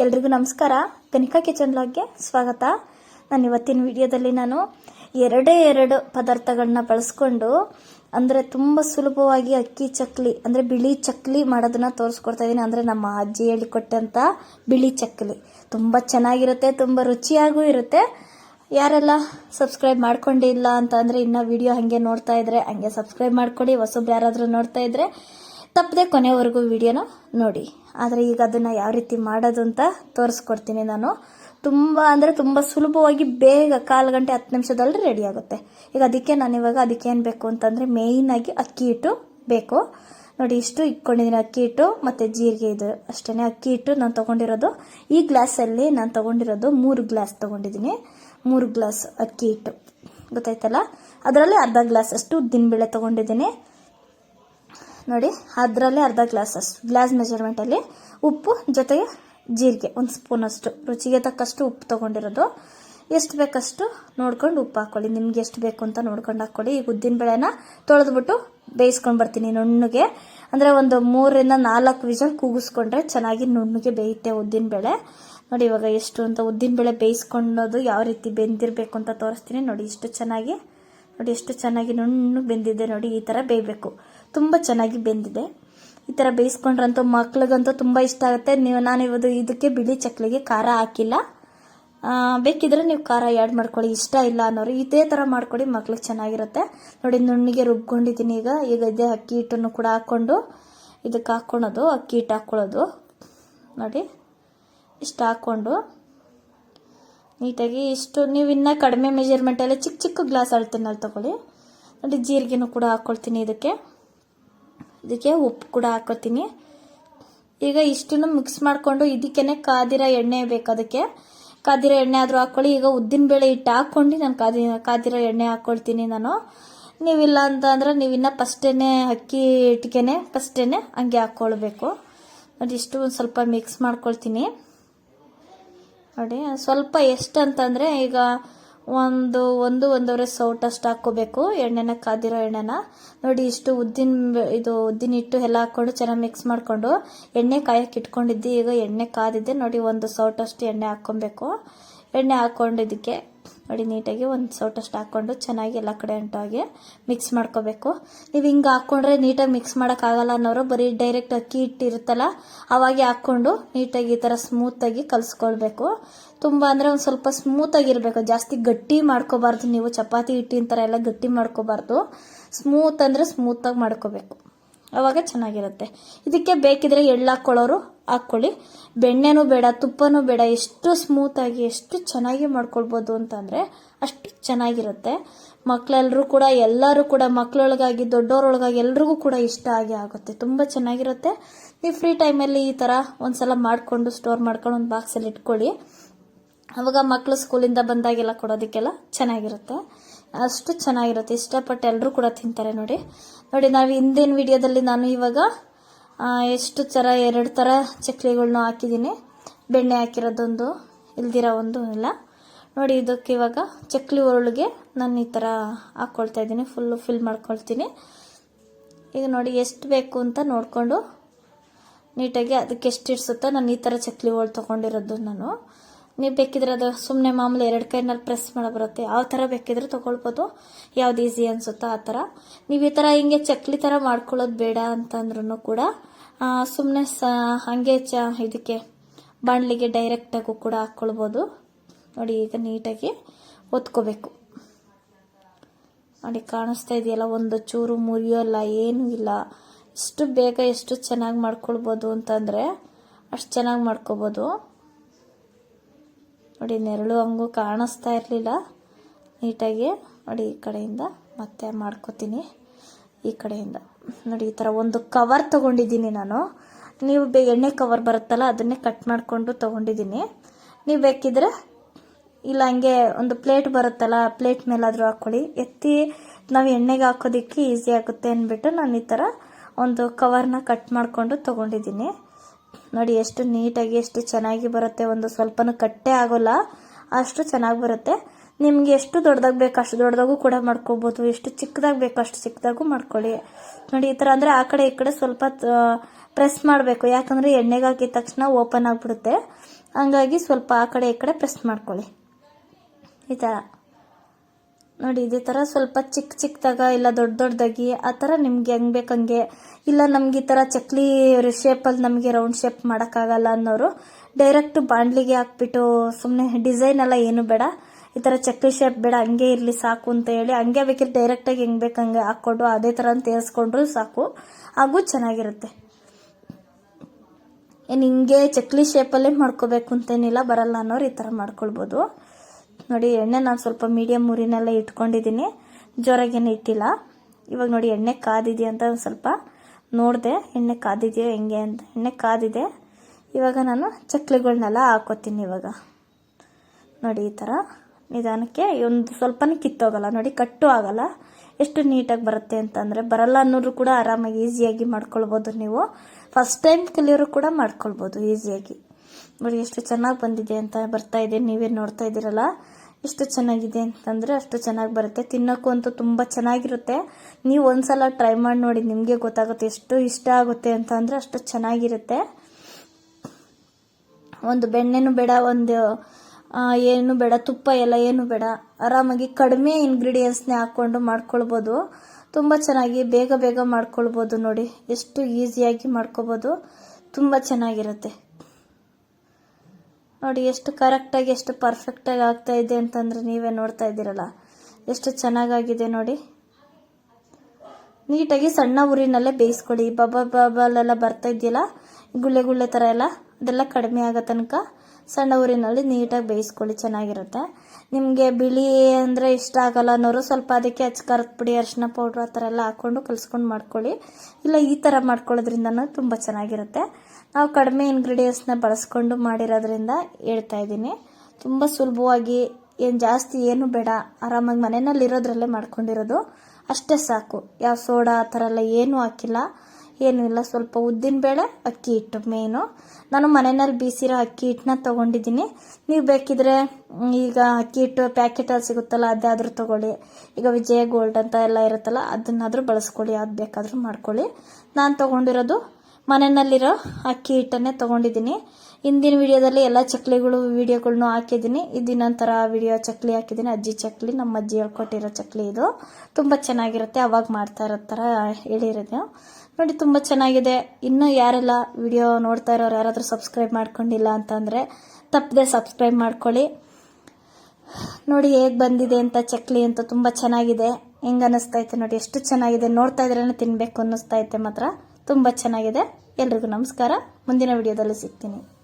ಎಲ್ರಿಗೂ ನಮಸ್ಕಾರ. ಕನಿಕಾ ಕಿಚನ್ ಲಾಗ್ಗೆ ಸ್ವಾಗತ. ನಾನು ಇವತ್ತಿನ ವಿಡಿಯೋದಲ್ಲಿ ನಾನು ಎರಡೇ ಎರಡು ಪದಾರ್ಥಗಳನ್ನ ಬಳಸ್ಕೊಂಡು, ಅಂದರೆ ತುಂಬ ಸುಲಭವಾಗಿ ಅಕ್ಕಿ ಚಕ್ಲಿ, ಅಂದರೆ ಬಿಳಿ ಚಕ್ಲಿ ಮಾಡೋದನ್ನ ತೋರಿಸ್ಕೊಡ್ತಾ ಇದ್ದೀನಿ ಅಂದರೆ ನಮ್ಮ ಅಜ್ಜಿ ಹೇಳಿಕೊಟ್ಟಂಥ ಬಿಳಿ ಚಕ್ಲಿ. ತುಂಬ ಚೆನ್ನಾಗಿರುತ್ತೆ, ತುಂಬ ರುಚಿಯಾಗೂ ಇರುತ್ತೆ. ಯಾರೆಲ್ಲ ಸಬ್ಸ್ಕ್ರೈಬ್ ಮಾಡ್ಕೊಂಡಿಲ್ಲ ಅಂತ ಅಂದರೆ ಇನ್ನೂ ವಿಡಿಯೋ ಹಾಗೆ ನೋಡ್ತಾ ಇದ್ರೆ, ಹಂಗೆ ಸಬ್ಸ್ಕ್ರೈಬ್ ಮಾಡ್ಕೊಡಿ. ಹೊಸಬ್ರು ಯಾರಾದರೂ ನೋಡ್ತಾ ಇದ್ರೆ ತಪ್ಪದೆ ಕೊನೆವರೆಗೂ ವಿಡಿಯೋನ ನೋಡಿ. ಆದರೆ ಈಗ ಅದನ್ನು ಯಾವ ರೀತಿ ಮಾಡೋದು ಅಂತ ತೋರಿಸ್ಕೊಡ್ತೀನಿ ನಾನು. ತುಂಬ ಅಂದರೆ ತುಂಬ ಸುಲಭವಾಗಿ ಬೇಗ ಕಾಲು ಗಂಟೆ ಹತ್ತು ನಿಮಿಷದಲ್ಲಿ ರೆಡಿ ಆಗುತ್ತೆ. ಈಗ ಅದಕ್ಕೆ ನಾನು ಇವಾಗ ಅದಕ್ಕೆ ಏನು ಬೇಕು ಅಂತಂದರೆ ಮೇಯ್ನಾಗಿ ಅಕ್ಕಿ ಹಿಟ್ಟು ಬೇಕು. ನೋಡಿ, ಇಷ್ಟು ಇಟ್ಕೊಂಡಿದ್ದೀನಿ ಅಕ್ಕಿ ಹಿಟ್ಟು ಮತ್ತು ಜೀರಿಗೆ ಇದು ಅಷ್ಟೇ ಅಕ್ಕಿ ಹಿಟ್ಟು ನಾನು ತೊಗೊಂಡಿರೋದು ಈ ಗ್ಲಾಸಲ್ಲಿ ನಾನು ತೊಗೊಂಡಿರೋದು ಮೂರು ಗ್ಲಾಸ್ ತೊಗೊಂಡಿದ್ದೀನಿ. ಮೂರು ಗ್ಲಾಸ್ ಅಕ್ಕಿ ಹಿಟ್ಟು. ಗೊತ್ತಾಯ್ತಲ್ಲ? ಅದರಲ್ಲಿ ಅರ್ಧ ಗ್ಲಾಸ್ ಅಷ್ಟು ಉದ್ದಿನಬೇಳೆ ತೊಗೊಂಡಿದ್ದೀನಿ. ನೋಡಿ, ಅದರಲ್ಲೇ ಅರ್ಧ ಗ್ಲಾಸ್ ಅಷ್ಟು ಗ್ಲಾಸ್ ಮೆಜರ್ಮೆಂಟಲ್ಲಿ ಉಪ್ಪು ಜೊತೆಗೆ ಜೀರಿಗೆ, ಒಂದು ಸ್ಪೂನಷ್ಟು ರುಚಿಗೆ ತಕ್ಕಷ್ಟು ಉಪ್ಪು ತೊಗೊಂಡಿರೋದು. ಎಷ್ಟು ಬೇಕಷ್ಟು ನೋಡ್ಕೊಂಡು ಉಪ್ಪು ಹಾಕ್ಕೊಳ್ಳಿ ನಿಮ್ಗೆ ಎಷ್ಟು ಬೇಕು ಅಂತ ನೋಡ್ಕೊಂಡು ಹಾಕ್ಕೊಳ್ಳಿ ಈಗ ಉದ್ದಿನ ಬೇಳೆನ ತೊಳೆದ್ಬಿಟ್ಟು ಬೇಯಿಸ್ಕೊಂಡು ಬರ್ತೀನಿ ನುಣ್ಣಗೆ. ಅಂದರೆ ಒಂದು ಮೂರರಿಂದ ನಾಲ್ಕು ವಿಜಲ್ ಕೂಗಿಸ್ಕೊಂಡ್ರೆ ಚೆನ್ನಾಗಿ ನುಣ್ಣಗೆ ಬೇಯುತ್ತೆ ಉದ್ದಿನ ಬೇಳೆ. ನೋಡಿ, ಇವಾಗ ಎಷ್ಟು ಅಂತ ಉದ್ದಿನ ಬೇಳೆ ಬೇಯಿಸ್ಕೊಳ್ಳೋದು ಯಾವ ರೀತಿ ಬೆಂದಿರಬೇಕು ಅಂತ ತೋರಿಸ್ತೀನಿ. ನೋಡಿ, ಇಷ್ಟು ಚೆನ್ನಾಗಿ, ನೋಡಿ, ಎಷ್ಟು ಚೆನ್ನಾಗಿ ನುಣ್ಣು ಬೆಂದಿದೆ. ನೋಡಿ, ಈ ಥರ ಬೇಯಬೇಕು. ತುಂಬ ಚೆನ್ನಾಗಿ ಬೆಂದಿದೆ. ಈ ಥರ ಬೇಯಿಸ್ಕೊಂಡ್ರಂತೂ ಮಕ್ಳಿಗಂತೂ ತುಂಬ ಇಷ್ಟ ಆಗುತ್ತೆ. ನೀವು, ನಾನು ಇವತ್ತು ಇದಕ್ಕೆ ಬಿಳಿ ಚಕ್ಲಿಗೆ ಖಾರ ಹಾಕಿಲ್ಲ. ಬೇಕಿದ್ರೆ ನೀವು ಖಾರ ಆ್ಯಡ್ ಮಾಡ್ಕೊಳ್ಳಿ. ಇಷ್ಟ ಇಲ್ಲ ಅನ್ನೋರು ಇದೇ ಥರ ಮಾಡ್ಕೊಳ್ಳಿ, ಮಕ್ಳಿಗೆ ಚೆನ್ನಾಗಿರುತ್ತೆ. ನೋಡಿ, ನುಣ್ಣಿಗೆ ರುಬ್ಕೊಂಡಿದ್ದೀನಿ ಈಗ. ಈಗ ಇದೇ ಅಕ್ಕಿ ಹಿಟ್ಟನ್ನು ಕೂಡ ಹಾಕ್ಕೊಂಡು ಇದಕ್ಕೆ ಹಾಕ್ಕೊಳೋದು ಅಕ್ಕಿ ಹಿಟ್ಟು ಹಾಕ್ಕೊಳ್ಳೋದು. ನೋಡಿ, ಇಷ್ಟು ಹಾಕ್ಕೊಂಡು ನೀಟಾಗಿ ಇಷ್ಟು, ನೀವು ಇನ್ನೂ ಕಡಿಮೆ ಮೆಜರ್ಮೆಂಟಲ್ಲಿ ಚಿಕ್ಕ ಚಿಕ್ಕ ಗ್ಲಾಸ್ ಅಳ್ತೀನಲ್ಲಿ ತಗೊಳ್ಳಿ. ನೋಡಿ, ಜೀರಿಗೆನೂ ಕೂಡ ಹಾಕ್ಕೊಳ್ತೀನಿ ಇದಕ್ಕೆ. ಇದಕ್ಕೆ ಉಪ್ಪು ಕೂಡ ಹಾಕೋತೀನಿ. ಈಗ ಇಷ್ಟನ್ನು ಮಿಕ್ಸ್ ಮಾಡಿಕೊಂಡು ಇದಕ್ಕೇನೆ ಕಾದಿರ ಎಣ್ಣೆ ಬೇಕು ಅದಕ್ಕೆ. ಕಾದಿರ ಎಣ್ಣೆ ಆದರೂ ಹಾಕ್ಕೊಳ್ಳಿ ಈಗ ಉದ್ದಿನ ಬೇಳೆ ಹಿಟ್ಟು ಹಾಕ್ಕೊಂಡು ನಾನು ಕಾದಿ, ಕಾದಿರೋ ಎಣ್ಣೆ ಹಾಕ್ಕೊಳ್ತೀನಿ ನಾನು. ನೀವಿಲ್ಲ ಅಂತ ಅಂದ್ರೆ ನೀವಿನ್ನ ಫಸ್ಟೇನೆ ಅಕ್ಕಿ ಹಿಟ್ಟಿಗೆನೆ ಫಸ್ಟೇನೆ ಹಂಗೆ ಹಾಕ್ಕೊಳ್ಬೇಕು ನೋಡಿ, ಇಷ್ಟು ಒಂದು ಸ್ವಲ್ಪ ಮಿಕ್ಸ್ ಮಾಡ್ಕೊಳ್ತೀನಿ. ನೋಡಿ, ಸ್ವಲ್ಪ ಎಷ್ಟು ಅಂತಂದರೆ ಈಗ ಒಂದು ಒಂದು, ಒಂದೂವರೆ ಸೌಟಷ್ಟು ಹಾಕೋಬೇಕು ಎಣ್ಣೆನ ಕಾದಿರೋ ಎಣ್ಣೆನ. ನೋಡಿ, ಇಷ್ಟು ಉದ್ದಿನ ಇದು ಉದ್ದಿನ ಹಿಟ್ಟು ಎಲ್ಲ ಹಾಕ್ಕೊಂಡು ಚೆನ್ನಾಗಿ ಮಿಕ್ಸ್ ಮಾಡಿಕೊಂಡು ಎಣ್ಣೆ ಕಾಯಕ್ಕೆ ಇಟ್ಕೊಂಡಿದ್ದೆ, ಈಗ ಎಣ್ಣೆ ಕಾದಿದ್ದೆ ನೋಡಿ, ಒಂದು ಸೌಟಷ್ಟು ಎಣ್ಣೆ ಹಾಕ್ಕೊಬೇಕು. ಎಣ್ಣೆ ಹಾಕ್ಕೊಂಡಿದ್ದಕ್ಕೆ ನೋಡಿ ನೀಟಾಗಿ ಒಂದು ಸೌಟಷ್ಟು ಹಾಕ್ಕೊಂಡು ಚೆನ್ನಾಗಿ ಎಲ್ಲ ಕಡೆ ಅಂಟಾಗಿ ಮಿಕ್ಸ್ ಮಾಡ್ಕೋಬೇಕು. ನೀವು ಹಿಂಗೆ ಹಾಕ್ಕೊಂಡ್ರೆ ನೀಟಾಗಿ ಮಿಕ್ಸ್ ಮಾಡೋಕ್ಕಾಗಲ್ಲ ಅನ್ನೋರು ಬರೀ ಡೈರೆಕ್ಟ್ ಅಕ್ಕಿ ಇಟ್ಟಿರುತ್ತಲ್ಲ ಅವಾಗೆ ಹಾಕ್ಕೊಂಡು ನೀಟಾಗಿ ಈ ಥರ ಸ್ಮೂತಾಗಿ ಕಲಿಸ್ಕೊಳ್ಬೇಕು. ತುಂಬ ಅಂದರೆ ಒಂದು ಸ್ವಲ್ಪ ಸ್ಮೂತಾಗಿರಬೇಕು ಜಾಸ್ತಿ ಗಟ್ಟಿ ಮಾಡ್ಕೋಬಾರ್ದು ನೀವು. ಚಪಾತಿ ಹಿಟ್ಟಿನ ಥರ ಎಲ್ಲ ಗಟ್ಟಿ ಮಾಡ್ಕೋಬಾರ್ದು. ಸ್ಮೂತ್ ಅಂದರೆ ಸ್ಮೂತಾಗಿ ಮಾಡ್ಕೋಬೇಕು. ಅವಾಗ ಚೆನ್ನಾಗಿರುತ್ತೆ. ಇದಕ್ಕೆ ಬೇಕಿದ್ರೆ ಎಳ್ಳು ಹಾಕ್ಕೊಳ್ಳೋರು ಹಾಕ್ಕೊಳ್ಳಿ. ಬೆಣ್ಣೆನೂ ಬೇಡ, ತುಪ್ಪನೂ ಬೇಡ, ಎಷ್ಟು ಸ್ಮೂತಾಗಿ ಎಷ್ಟು ಚೆನ್ನಾಗಿ ಮಾಡ್ಕೊಳ್ಬೋದು ಅಂತಂದರೆ ಅಷ್ಟು ಚೆನ್ನಾಗಿರುತ್ತೆ. ಮಕ್ಕಳೆಲ್ಲರೂ ಕೂಡ, ಎಲ್ಲರೂ ಕೂಡ ಮಕ್ಕಳೊಳಗಾಗಿ ದೊಡ್ಡವರೊಳಗಾಗಿ ಎಲ್ರಿಗೂ ಕೂಡ ಇಷ್ಟ ಆಗಿ ಆಗುತ್ತೆ. ತುಂಬ ಚೆನ್ನಾಗಿರುತ್ತೆ. ನೀವು ಫ್ರೀ ಟೈಮಲ್ಲಿ ಈ ಥರ ಒಂದ್ಸಲ ಮಾಡಿಕೊಂಡು ಸ್ಟೋರ್ ಮಾಡ್ಕೊಂಡು ಒಂದು ಬಾಕ್ಸಲ್ಲಿ ಇಟ್ಕೊಳ್ಳಿ. ಅವಾಗ ಮಕ್ಕಳು ಸ್ಕೂಲಿಂದ ಬಂದಾಗೆಲ್ಲ ಕೊಡೋದಕ್ಕೆಲ್ಲ ಚೆನ್ನಾಗಿರುತ್ತೆ. ಅಷ್ಟು ಚೆನ್ನಾಗಿರುತ್ತೆ. ಇಷ್ಟಪಟ್ಟು ಎಲ್ಲರೂ ಕೂಡ ತಿಂತಾರೆ ನೋಡಿ. ನೋಡಿ, ನಾವು ಹಿಂದಿನ ವಿಡಿಯೋದಲ್ಲಿ ನಾನು ಇವಾಗ ಎಷ್ಟು ಥರ ಎರಡು ಥರ ಚಕ್ಲಿಗಳನ್ನ ಹಾಕಿದ್ದೀನಿ. ಬೆಣ್ಣೆ ಹಾಕಿರೋದೊಂದು, ಇಲ್ದಿರೋ ಒಂದು ಇಲ್ಲ. ನೋಡಿ, ಇದಕ್ಕೆ ಇವಾಗ ಚಕ್ಲಿ ಒರಳಿಗೆ ನಾನು ಈ ಥರ ಹಾಕ್ಕೊಳ್ತಾ ಇದ್ದೀನಿ. ಫುಲ್ಲು ಫಿಲ್ ಮಾಡ್ಕೊಳ್ತೀನಿ. ಈಗ ನೋಡಿ, ಎಷ್ಟು ಬೇಕು ಅಂತ ನೋಡಿಕೊಂಡು ನೀಟಾಗಿ ಅದಕ್ಕೆ ಎಷ್ಟು ಇಡ್ಸುತ್ತೋ ನಾನು ಈ ಥರ ಚಕ್ಲಿ ಹೋಳು ತೊಗೊಂಡಿರೋದು ನಾನು. ನೀವು ಬೇಕಿದ್ರೆ ಅದು ಸುಮ್ಮನೆ ಮಾಮೂಲಿ ಎರಡು ಕೈನಲ್ಲಿ ಪ್ರೆಸ್ ಮಾಡಿ ಬರುತ್ತೆ. ಯಾವ ಥರ ಬೇಕಿದ್ರೆ ತೊಗೊಳ್ಬೋದು. ಯಾವ್ದು ಈಸಿ ಅನಿಸುತ್ತೋ ಆ ಥರ. ನೀವು ಈ ಥರ ಹಿಂಗೆ ಚಕ್ಲಿ ಥರ ಮಾಡ್ಕೊಳ್ಳೋದು ಬೇಡ ಅಂತಂದ್ರೂ ಕೂಡ ಸುಮ್ಮನೆ ಸ, ಹಾಗೆ ಚ, ಇದಕ್ಕೆ ಬಾಣಲಿಗೆ ಡೈರೆಕ್ಟಾಗೂ ಕೂಡ ಹಾಕ್ಕೊಳ್ಬೋದು ನೋಡಿ ಈಗ ನೀಟಾಗಿ ಒತ್ಕೋಬೇಕು. ನೋಡಿ ಕಾಣಿಸ್ತಾ ಇದೆಯಲ್ಲ, ಒಂದು ಚೂರು ಮುರಿಯೋಲ್ಲ ಏನೂ ಇಲ್ಲ. ಎಷ್ಟು ಬೇಗ ಎಷ್ಟು ಚೆನ್ನಾಗಿ ಮಾಡ್ಕೊಳ್ಬೋದು ಅಂತಂದರೆ ಅಷ್ಟು ಚೆನ್ನಾಗಿ ಮಾಡ್ಕೋಬೋದು. ನೋಡಿ, ನೆರಳು ಹಂಗೂ ಕಾಣಿಸ್ತಾ ಇರಲಿಲ್ಲ. ನೀಟಾಗಿ ನೋಡಿ, ಈ ಕಡೆಯಿಂದ ಮತ್ತೆ ಮಾಡ್ಕೋತೀನಿ. ಈ ಕಡೆಯಿಂದ. ನೋಡಿ, ಈ ಥರ ಒಂದು ಕವರ್ ತೊಗೊಂಡಿದ್ದೀನಿ ನಾನು. ನೀವು ಬೇ ಎಣ್ಣೆ ಕವರ್ ಬರುತ್ತಲ್ಲ, ಅದನ್ನೇ ಕಟ್ ಮಾಡಿಕೊಂಡು ತೊಗೊಂಡಿದ್ದೀನಿ. ನೀವು ಬೇಕಿದ್ರೆ ಇಲ್ಲ, ಹಂಗೆ ಒಂದು ಪ್ಲೇಟ್ ಬರುತ್ತಲ್ಲ ಪ್ಲೇಟ್ ಮೇಲಾದರೂ ಹಾಕ್ಕೊಳ್ಳಿ ಎತ್ತಿ ನಾವು ಎಣ್ಣೆಗೆ ಹಾಕೋದಕ್ಕೆ ಈಸಿ ಆಗುತ್ತೆ ಅಂದ್ಬಿಟ್ಟು ನಾನು ಈ ಥರ ಒಂದು ಕವರ್ನ ಕಟ್ ಮಾಡಿಕೊಂಡು ತೊಗೊಂಡಿದ್ದೀನಿ. ನೋಡಿ, ಎಷ್ಟು ನೀಟಾಗಿ, ಎಷ್ಟು ಚೆನ್ನಾಗಿ ಬರುತ್ತೆ. ಒಂದು ಸ್ವಲ್ಪನೂ ಕಟ್ಟೆ ಆಗೋಲ್ಲ. ಅಷ್ಟು ಚೆನ್ನಾಗಿ ಬರುತ್ತೆ. ನಿಮಗೆ ಎಷ್ಟು ದೊಡ್ಡದಾಗ ಬೇಕು, ಅಷ್ಟು ದೊಡ್ಡದಾಗೂ ಕೂಡ ಮಾಡ್ಕೋಬಹುದು ಎಷ್ಟು ಚಿಕ್ಕದಾಗ ಬೇಕು, ಅಷ್ಟು ಚಿಕ್ಕದಾಗೂ ಮಾಡ್ಕೊಳ್ಳಿ. ನೋಡಿ, ಈ ಥರ ಅಂದರೆ ಆ ಕಡೆ, ಈ ಕಡೆ ಸ್ವಲ್ಪ ಪ್ರೆಸ್ ಮಾಡಬೇಕು. ಯಾಕಂದರೆ ಎಣ್ಣೆಗೆ ಹಾಕಿದ ತಕ್ಷಣ ಓಪನ್ ಆಗಿಬಿಡುತ್ತೆ. ಹಂಗಾಗಿ ಸ್ವಲ್ಪ ಆ ಕಡೆ, ಈ ಕಡೆ ಪ್ರೆಸ್ ಮಾಡ್ಕೊಳ್ಳಿ. ಈ ಥರ. ನೋಡಿ, ಇದೇ ಥರ ಸ್ವಲ್ಪ ಚಿಕ್ಕ ಚಿಕ್ಕದಾಗ ಇಲ್ಲ ದೊಡ್ಡ ದೊಡ್ಡದಾಗಿ ಆ ಥರ ನಿಮ್ಗೆ ಹೆಂಗೆ ಬೇಕಂಗೆ ಇಲ್ಲ ನಮ್ಗೆ ಈ ಥರ ಚಕ್ಲಿ ಶೇಪಲ್ಲಿ ನಮಗೆ ರೌಂಡ್ ಶೇಪ್ ಮಾಡೋಕ್ಕಾಗಲ್ಲ ಅನ್ನೋರು ಡೈರೆಕ್ಟ್ ಬಾಂಡ್ಲಿಗೆ ಹಾಕ್ಬಿಟ್ಟು ಸುಮ್ಮನೆ ಡಿಸೈನ್ ಎಲ್ಲ ಏನು ಬೇಡ. ಈ ಥರ ಚಕ್ಲಿ ಶೇಪ್ ಬೇಡ, ಹಂಗೆ ಇರಲಿ ಸಾಕು ಅಂತ ಹೇಳಿ ಹಂಗೆ ಬೇಕಿದ್ರೆ ಡೈರೆಕ್ಟಾಗಿ ಹೆಂಗೆ ಬೇಕಂಗೆ ಹಾಕ್ಕೊಂಡು ಅದೇ ಥರ ತೇರಿಸ್ಕೊಂಡ್ರು ಸಾಕು. ಹಾಗೂ ಚೆನ್ನಾಗಿರುತ್ತೆ. ಏನು ಹಿಂಗೆ ಚಕ್ಲಿ ಶೇಪಲ್ಲೇ ಮಾಡ್ಕೋಬೇಕು ಅಂತೇನಿಲ್ಲ ಬರಲ್ಲ ಅನ್ನೋರು ಈ ಥರ ಮಾಡ್ಕೊಳ್ಬೋದು. ನೋಡಿ ಎಣ್ಣೆ ನಾನು ಸ್ವಲ್ಪ ಮೀಡಿಯಮ್ ಉರಿನೆಲ್ಲ ಇಟ್ಕೊಂಡಿದ್ದೀನಿ. ಜೋರಾಗೇನು ಇಟ್ಟಿಲ್ಲ. ಇವಾಗ ನೋಡಿ ಎಣ್ಣೆ ಕಾದಿದೆಯಾ ಅಂತ ಸ್ವಲ್ಪ ನೋಡಿದೆ. ಎಣ್ಣೆ ಕಾದಿದೆಯೋ ಹೆಂಗೆ ಅಂತ. ಎಣ್ಣೆ ಕಾದಿದೆ. ಇವಾಗ ನಾನು ಚಕ್ಲಿಗಳನ್ನೆಲ್ಲ ಹಾಕೋತೀನಿ ಇವಾಗ. ನೋಡಿ ಈ ಥರ ನಿಧಾನಕ್ಕೆ ಒಂದು ಸ್ವಲ್ಪನೇ ಕಿತ್ತೋಗಲ್ಲ. ನೋಡಿ ಕಟ್ಟು ಆಗಲ್ಲ. ಎಷ್ಟು ನೀಟಾಗಿ ಬರುತ್ತೆ ಅಂತಂದರೆ ಬರಲ್ಲ ಅನ್ನೋರು ಕೂಡ ಆರಾಮಾಗಿ ಈಸಿಯಾಗಿ ಮಾಡ್ಕೊಳ್ಬೋದು ನೀವು. ಫಸ್ಟ್ ಟೈಮ್ ಕಲಿಯೋರು ಕೂಡ ಮಾಡ್ಕೊಳ್ಬೋದು ಈಸಿಯಾಗಿ ನೋಡಿ, ಎಷ್ಟು ಚೆನ್ನಾಗಿ ಬಂದಿದೆ ಅಂತ ಬರ್ತಾ ಇದೆ. ನೀವೇ ನೋಡ್ತಾ ಇದ್ದೀರಲ್ಲ? ಎಷ್ಟು ಚೆನ್ನಾಗಿದೆ ಅಂತಂದರೆ ಅಷ್ಟು ಚೆನ್ನಾಗಿ ಬರುತ್ತೆ. ತಿನ್ನೋಕ್ಕೂ ಅಂತೂ ತುಂಬ ಚೆನ್ನಾಗಿರುತ್ತೆ. ನೀವು ಒಂದ್ಸಲ ಟ್ರೈ ಮಾಡಿ ನೋಡಿ, ನಿಮಗೆ ಗೊತ್ತಾಗುತ್ತೆ ಎಷ್ಟು ಇಷ್ಟ ಆಗುತ್ತೆ ಅಂತ ಅಂದರೆ ಅಷ್ಟು ಚೆನ್ನಾಗಿರುತ್ತೆ. ಒಂದು ಬೆಣ್ಣೆನೂ ಬೇಡ, ಒಂದು ಏನು ಬೇಡ, ತುಪ್ಪ ಎಲ್ಲ ಏನು ಬೇಡ. ಆರಾಮಾಗಿ ಕಡಿಮೆ ಇಂಗ್ರೀಡಿಯೆಂಟ್ಸ್ನೇ ಹಾಕ್ಕೊಂಡು ಮಾಡ್ಕೊಳ್ಬೋದು. ತುಂಬ ಚೆನ್ನಾಗಿ ಬೇಗ ಬೇಗ ಮಾಡ್ಕೊಳ್ಬೋದು ನೋಡಿ. ಎಷ್ಟು ಈಸಿಯಾಗಿ ಮಾಡ್ಕೊಬೋದು. ತುಂಬ ಚೆನ್ನಾಗಿರುತ್ತೆ. ನೋಡಿ, ಎಷ್ಟು ಕರೆಕ್ಟಾಗಿ ಎಷ್ಟು ಪರ್ಫೆಕ್ಟಾಗಿ ಆಗ್ತಾ ಇದೆ ಅಂತಂದರೆ ನೀವೇ ನೋಡ್ತಾ ಇದ್ದೀರಲ್ಲ. ಎಷ್ಟು ಚೆನ್ನಾಗಾಗಿದೆ ನೋಡಿ. ನೀಟಾಗಿ ಸಣ್ಣ ಊರಿನಲ್ಲೇ ಬೇಯಿಸ್ಕೊಳ್ಳಿ. ಬಬ ಬಬಲೆಲ್ಲ ಬರ್ತಾ ಇದೆಯಲ್ಲ, ಗುಳ್ಳೆ ಗುಳ್ಳೆ ಥರ ಎಲ್ಲ, ಅದೆಲ್ಲ ಕಡಿಮೆ ಆಗೋ ತನಕ ಸಣ್ಣ ಊರಿನಲ್ಲಿ ನೀಟಾಗಿ ಬೇಯಿಸ್ಕೊಳ್ಳಿ, ಚೆನ್ನಾಗಿರುತ್ತೆ. ನಿಮಗೆ ಬಿಳಿ ಅಂದರೆ ಇಷ್ಟ ಆಗಲ್ಲ ಅನ್ನೋರು ಸ್ವಲ್ಪ ಅದಕ್ಕೆ ಅಚ್ಕಾರದ ಪುಡಿ, ಅರಿಶಿನ ಪೌಡ್ರ್ ಆ ಥರ ಎಲ್ಲ ಹಾಕ್ಕೊಂಡು ಕಲಿಸ್ಕೊಂಡು ಮಾಡ್ಕೊಳ್ಳಿ. ಇಲ್ಲ, ಈ ಥರ ಮಾಡ್ಕೊಳ್ಳೋದ್ರಿಂದನೂ ತುಂಬ ಚೆನ್ನಾಗಿರುತ್ತೆ. ನಾವು ಕಡಿಮೆ ಇಂಗ್ರೀಡಿಯೆಂಟ್ಸ್ನ ಬಳಸ್ಕೊಂಡು ಮಾಡಿರೋದ್ರಿಂದ ಹೇಳ್ತಾ ಇದ್ದೀನಿ. ತುಂಬ ಸುಲಭವಾಗಿ ಏನು ಜಾಸ್ತಿ ಏನು ಬೇಡ. ಆರಾಮಾಗಿ ಮನೆಯಲ್ಲಿ ಇರೋದ್ರಲ್ಲೇ ಮಾಡ್ಕೊಂಡಿರೋದು. ಅಷ್ಟೇ ಸಾಕು. ಯಾವ ಸೋಡಾ, ಆ ಥರ ಎಲ್ಲ ಏನೂ ಹಾಕಿಲ್ಲ. ಏನೂ ಇಲ್ಲ. ಸ್ವಲ್ಪ ಉದ್ದಿನಬೇಳೆ ಅಕ್ಕಿ ಹಿಟ್ಟು ಮೇನು ನಾನು ಮನೆಯಲ್ಲಿ ಬೀಸಿರೋ ಅಕ್ಕಿ ಹಿಟ್ಟನ್ನ ತೊಗೊಂಡಿದ್ದೀನಿ. ನೀವು ಬೇಕಿದ್ರೆ ಈಗ ಅಕ್ಕಿ ಹಿಟ್ಟು ಪ್ಯಾಕೆಟಲ್ಲಿ ಸಿಗುತ್ತಲ್ಲ ಅದಾದರೂ ತೊಗೊಳ್ಳಿ. ಈಗ ವಿಜಯ ಗೋಲ್ಡ್ ಅಂತ ಎಲ್ಲ ಇರುತ್ತಲ್ಲ, ಅದನ್ನಾದರೂ ಬಳಸ್ಕೊಳ್ಳಿ. ಅದು ಬೇಕಾದರೂ ಮಾಡ್ಕೊಳ್ಳಿ. ನಾನು ತೊಗೊಂಡಿರೋದು ಮನೆಯಲ್ಲಿರೋ ಅಕ್ಕಿ ಹಿಟ್ಟನ್ನೇ ತೊಗೊಂಡಿದ್ದೀನಿ. ಹಿಂದಿನ ವಿಡಿಯೋದಲ್ಲಿ ಎಲ್ಲ ಚಕ್ಲಿಗಳು, ವಿಡಿಯೋಗಳ್ನು ಹಾಕಿದ್ದೀನಿ. ಇದು ನಂತರ ವಿಡಿಯೋ ಚಕ್ಲಿ ಹಾಕಿದ್ದೀನಿ. ಅಜ್ಜಿ ಚಕ್ಲಿ ನಮ್ಮ ಅಜ್ಜಿ ಹೇಳ್ಕೊಟ್ಟಿರೋ ಚಕ್ಲಿ ಇದು. ತುಂಬ ಚೆನ್ನಾಗಿರುತ್ತೆ. ಅವಾಗ ಮಾಡ್ತಾ ಇರೋ ಥರ ಹೇಳಿರೋದು. ನೋಡಿ, ತುಂಬ ಚೆನ್ನಾಗಿದೆ. ಇನ್ನೂ ಯಾರೆಲ್ಲ ವಿಡಿಯೋ ನೋಡ್ತಾ ಇರೋರು ಯಾರಾದರೂ ಸಬ್ಸ್ಕ್ರೈಬ್ ಮಾಡ್ಕೊಂಡಿಲ್ಲ ಅಂತಂದರೆ ತಪ್ಪದೆ ಸಬ್ಸ್ಕ್ರೈಬ್ ಮಾಡ್ಕೊಳ್ಳಿ. ನೋಡಿ, ಹೇಗೆ ಬಂದಿದೆ ಅಂತ ಚಕ್ಲಿ ಅಂತ ತುಂಬ ಚೆನ್ನಾಗಿದೆ. ಹೆಂಗೆ ಐತೆ ನೋಡಿ, ಎಷ್ಟು ಚೆನ್ನಾಗಿದೆ. ನೋಡ್ತಾ ಇದ್ರೇ ತಿನ್ನಬೇಕು ಅನ್ನಿಸ್ತೈತೆ ಮಾತ್ರ. ತುಂಬ ಚೆನ್ನಾಗಿದೆ. ಎಲ್ರಿಗೂ ನಮಸ್ಕಾರ. ಮುಂದಿನ ವಿಡಿಯೋದಲ್ಲಿ ಸಿಗ್ತೀನಿ.